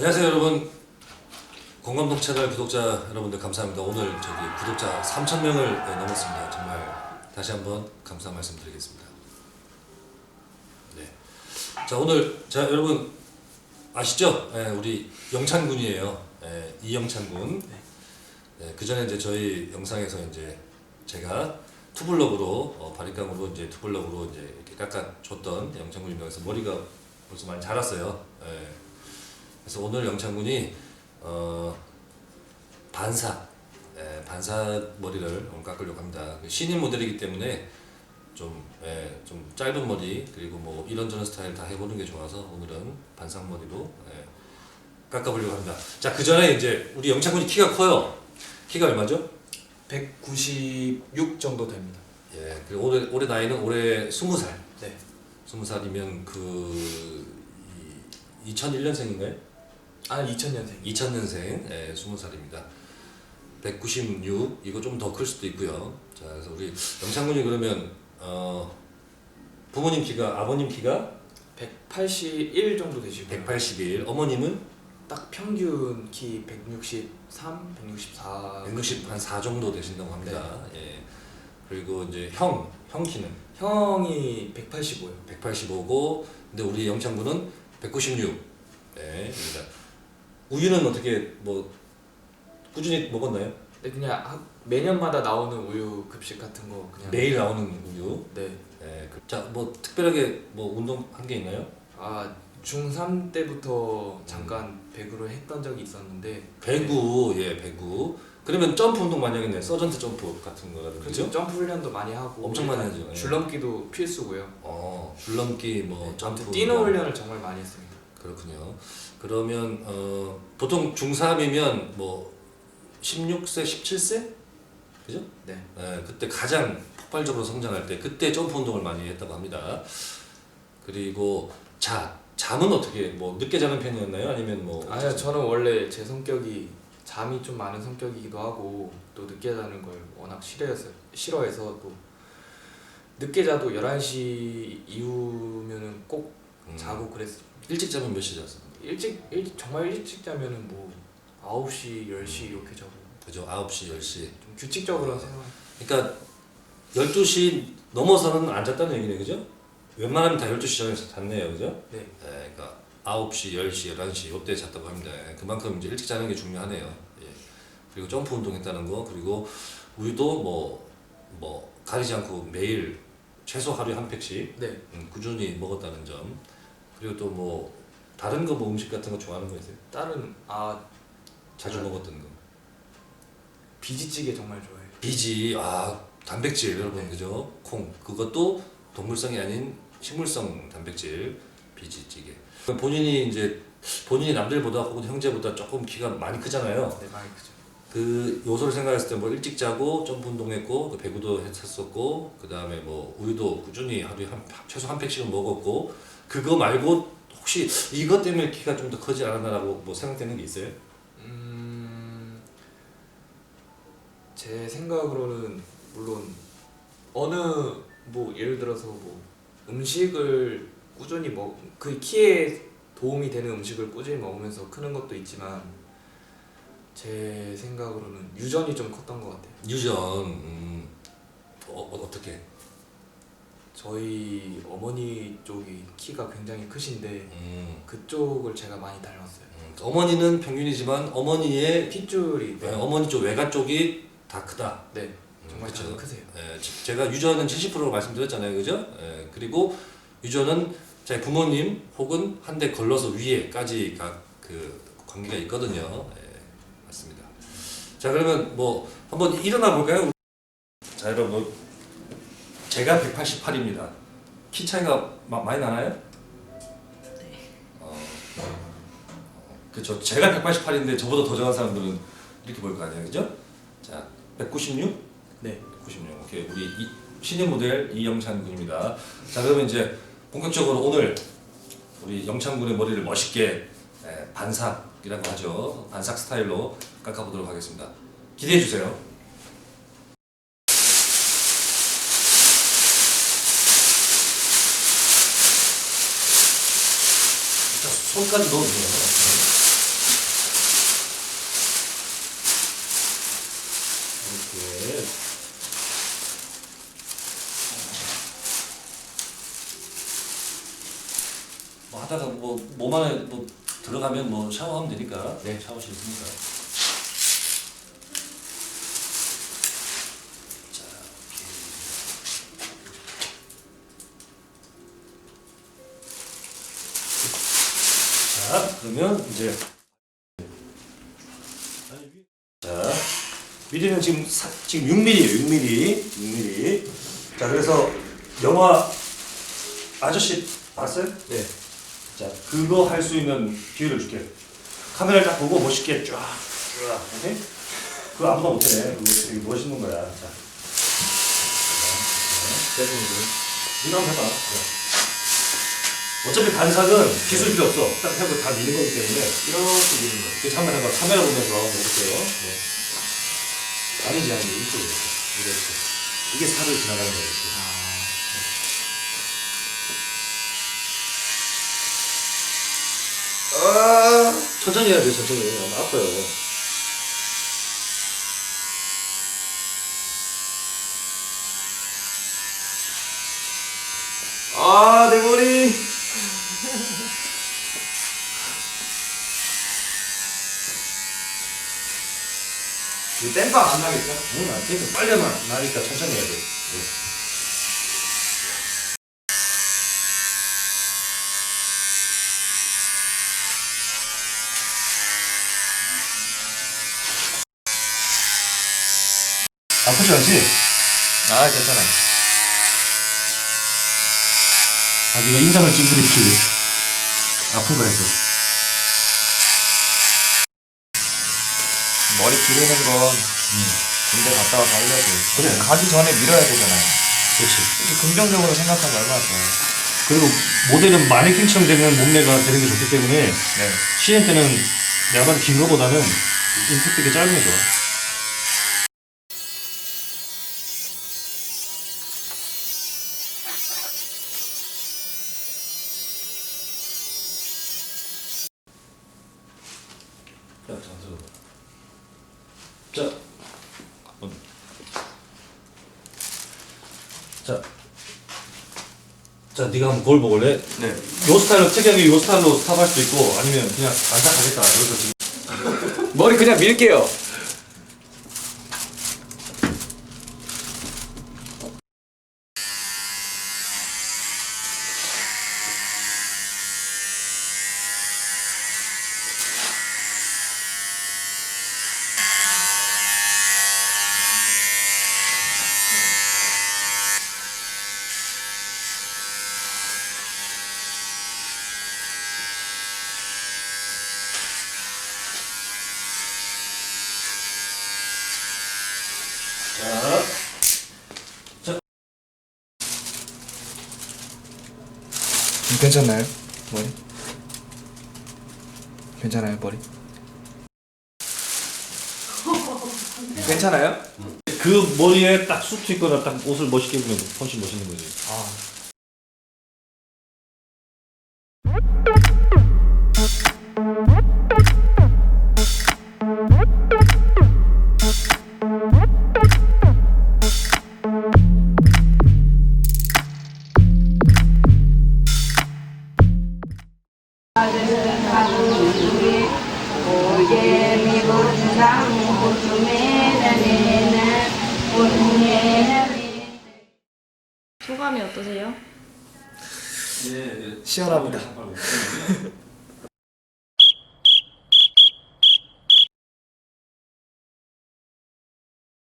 안녕하세요 여러분. 공감독 채널 구독자 여러분들 감사합니다. 오늘 저기 구독자 3,000명을 넘었습니다. 정말 다시 한번 감사 말씀드리겠습니다. 네. 자 오늘 자 여러분 아시죠? 예, 우리 영찬군이에요. 예, 이영찬군. 네, 그 전에 이제 저희 영상에서 이제 제가 투블럭으로 어, 바리깡으로 이제 투블럭으로 이제 이렇게 깎아줬던 영찬군입니다. 그래서 머리가 벌써 많이 자랐어요. 예. 그래서 오늘 영창군이 어, 반사 예, 반사 머리를 오늘 깎으려고 합니다. 그 신인 모델이기 때문에 좀, 예, 좀 짧은 머리 그리고 뭐 이런저런 스타일 다 해보는 게 좋아서 오늘은 반상 머리로 예, 깎아보려고 합니다. 자 그 전에 이제 우리 영창군이 키가 커요. 키가 얼마죠? 196 정도 됩니다. 예, 그리고 올해 올해 나이는 올해 20살. 네. 20살이면 그 2001년생인가요? 아 2000년생. 2000년생 예, 20살입니다. 196 이거 좀 더 클 수도 있고요. 자 그래서 우리 영창군이 그러면 어, 부모님 키가 아버님 키가 181 정도 되시고요. 181 어머님은 딱 평균 키 163, 164. 160한4 정도 되신다고 합니다. 예. 그리고 이제 형, 형 키는 형이 185요. 185고 근데 우리 영창군은 196. 네, 입니다. 우유는 어떻게 뭐 꾸준히 먹었나요? 근데 그냥 학- 매년마다 나오는 우유 급식 같은 거 그냥 매일 나오는 우유. 네. 네, 그- 자, 뭐 특별하게 뭐 운동 한 게 있나요? 아 중3 때부터 잠깐 배구를 했던 적이 있었는데 배구, 예, 배구. 그러면 점프 운동 많이 하겠네. 서전트 점프 같은 거라든지. 그렇죠. 점프 훈련도 많이 하고 엄청 많이 하죠. 예. 줄넘기도 필수고요. 어, 줄넘기, 뭐 네, 점프. 뛰는 운동. 훈련을 정말 많이 했습니다. 그렇군요. 그러면 어, 보통 중3이면 뭐 16세, 17세? 그죠? 네. 예, 그때 가장 폭발적으로 성장할 때 그때 점프 운동을 많이 했다고 합니다. 그리고 자, 잠은 어떻게 뭐 늦게 자는 편이었나요? 아니면 뭐 아니요 저는 원래 제 성격이 잠이 좀 많은 성격이기도 하고 또 늦게 자는 걸 워낙 싫어해서 싫어해서 또 늦게 자도 11시 이후면은 꼭 음, 자고 그랬어요. 일찍 자면 몇시 잤어? 일찍 일찍 정말 일찍 자면은 뭐 9시, 10시 이렇게 자고 그죠? 9시, 10시. 좀 규칙적으로 생활. 그러니까 12시 넘어서는 안 잤다는 얘기네, 그죠? 웬만하면 다 12시 전에 잤네요, 그죠? 네. 예, 그러니까 9시, 10시, 11시 이때 잤다고 합니다. 예, 그만큼 이제 일찍 자는 게 중요하네요. 예. 그리고 점프 운동했다는 거, 그리고 우유도 뭐, 뭐 가리지 않고 매일 최소 하루에 한 팩씩 네. 음, 꾸준히 먹었다는 점. 그리고 또 뭐 다른 거 뭐 음식 같은 거 좋아하는 거 있어요? 다른 아 자주 네. 먹었던 거. 비지찌개 정말 좋아해요. 비지, 아 단백질 여러분 그죠? 콩 그것도 동물성이 아닌 식물성 단백질 비지찌개. 본인이 이제 본인이 남들보다 혹은 형제보다 조금 키가 많이 크잖아요. 네, 많이 크죠. 그 요소를 생각했을 때 뭐 일찍 자고 점프 운동했고 그 배구도 했었고 그 다음에 뭐 우유도 꾸준히 하루에 한 최소 한 팩씩은 먹었고 그거 말고 혹시 이것 때문에 키가 좀 더 크지 않았나라고 뭐 생각되는 게 있어요? 음, 제 생각으로는 물론 어느 뭐 예를 들어서 뭐 음식을 꾸준히 먹그 키에 도움이 되는 음식을 꾸준히 먹으면서 크는 것도 있지만 제 생각으로는 유전이 좀 컸던 것 같아요. 유전 음, 어, 어, 어떻게? 저희 어머니 쪽이 키가 굉장히 크신데 음, 그쪽을 제가 많이 닮았어요. 음, 어머니는 평균이지만 어머니의 핏줄이 네, 어머니 쪽 외가 쪽이 다 크다. 네 음, 정말. 잘 크세요. 예, 지- 제가 유전은 70%로 말씀드렸잖아요, 그죠? 예, 그리고 유전은 제 부모님 혹은 한 대 걸러서 위에까지 그 관계가 있거든요. 예, 맞습니다. 자 그러면 뭐 한번 일어나 볼까요? 자 여러분 뭐 제가 188입니다. 키 차이가 마- 많이 나나요? 네. 어, 그렇죠. 제가 188인데 저보다 더 작은 사람들은 이렇게 볼거 아니에요, 그죠? 자 196. 네. 96. 오케이. 우리 이, 신인 모델 이영찬 군입니다. 자, 그러면 이제 본격적으로 오늘 우리 영찬 군의 머리를 멋있게 에, 반삭이라고 하죠. 반삭 스타일로 깎아보도록 하겠습니다. 기대해 주세요. 손까지 넣어도 돼요. 이렇게. 뭐 하다가 뭐, 몸 안에 뭐 들어가면 뭐 샤워하면 되니까. 네. 샤워실 있으니까. 그러면 이제 자, 미리는 지금 사, 지금 6mm예요. 6mm. 6mm. 자, 그래서 영화 아저씨 봤어요? 네. 자, 그거 할 수 있는 기회를 줄게. 카메라를 딱 보고 멋있게 쫙, 쫙, 오케이? 그거 아무도 못해. 그거 되게 멋있는 거야. 자, 대부분. 이거 한번 해봐. 그래. 어차피 단상은 기술 필요 없어. 딱 해고 다 미는 거기 때문에. 이렇게 되는 거예요. 그래서 한번 해봐. 카메라 보면서 해볼게요. 네. 아니지, 아니지. 이쪽으로. 이렇게. 이게 살을 지나가는 거예요. 이렇게. 아. 천천히 해야 돼, 천천히. 너무 아파요. 아, 내 머리. 이 땜빵 안 나겠죠? 응, 안 빨리 하면 나니까 천천히 해야 돼. 네. 아프지 않지? 아, 괜찮아요. 아, 네가 인상을 찡그리지. 아픈 거 했어. 머리 기르는 건 군대 갔다 와서 하려고. 그래. 가기 전에 밀어야 되잖아요. 그렇지. 이렇게 긍정적으로 생각하면 얼마나 좋아요. 그리고 모델은 마네킹처럼 되는 몸매가 되는 게 좋기 때문에 네. 시행 때는 내가 봐도 긴 거보다는 임팩트가 짧은 게 좋아. 야, 잠시만. 자, 어. 자, 자, 네가 한번 거울 보길래? 네. 요 스타일로 특이하게 요 스타일로 스탑할 수도 있고 아니면 그냥 안착하겠다 그래서 지금 머리 그냥 밀게요. 괜찮나요? 머리? 괜찮아요, 머리? 괜찮아요? 그 머리에 딱 수트 입거나 딱 옷을 멋있게 입으면 훨씬 멋있는 거지. 아. 어떠세요? 예, 예. 시원합니다. 예.